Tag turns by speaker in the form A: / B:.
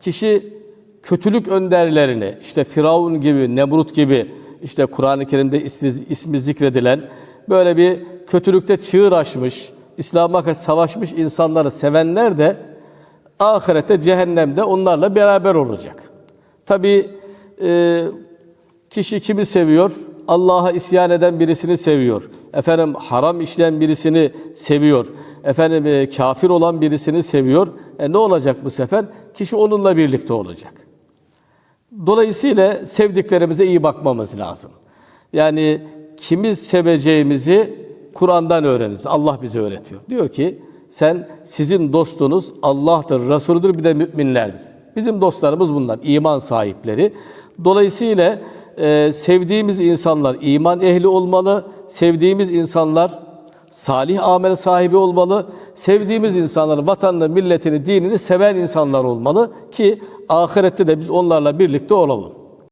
A: Kişi kötülük önderlerini, işte Firavun gibi, Nemrut gibi, işte Kur'an-ı Kerim'de ismi, zikredilen, böyle bir kötülükte çığır açmış, İslam'a karşı savaşmış insanları sevenler de ahirette, cehennemde onlarla beraber olacak. Tabi kişi kimi seviyor? Allah'a isyan eden birisini seviyor. Efendim haram işleyen birisini seviyor. Efendim e, kafir olan birisini seviyor. E, ne olacak bu sefer? Kişi onunla birlikte olacak. Dolayısıyla sevdiklerimize iyi bakmamız lazım. Yani kimi seveceğimizi Kur'an'dan öğreniriz. Allah bize öğretiyor. Diyor ki sen sizin dostunuz Allah'tır, Resulüdür bir de müminlerdir. Bizim dostlarımız bunlar, iman sahipleri. Dolayısıyla e, sevdiğimiz insanlar iman ehli olmalı, sevdiğimiz insanlar salih amel sahibi olmalı, sevdiğimiz insanlar vatanını, milletini, dinini seven insanlar olmalı ki ahirette de biz onlarla birlikte olalım.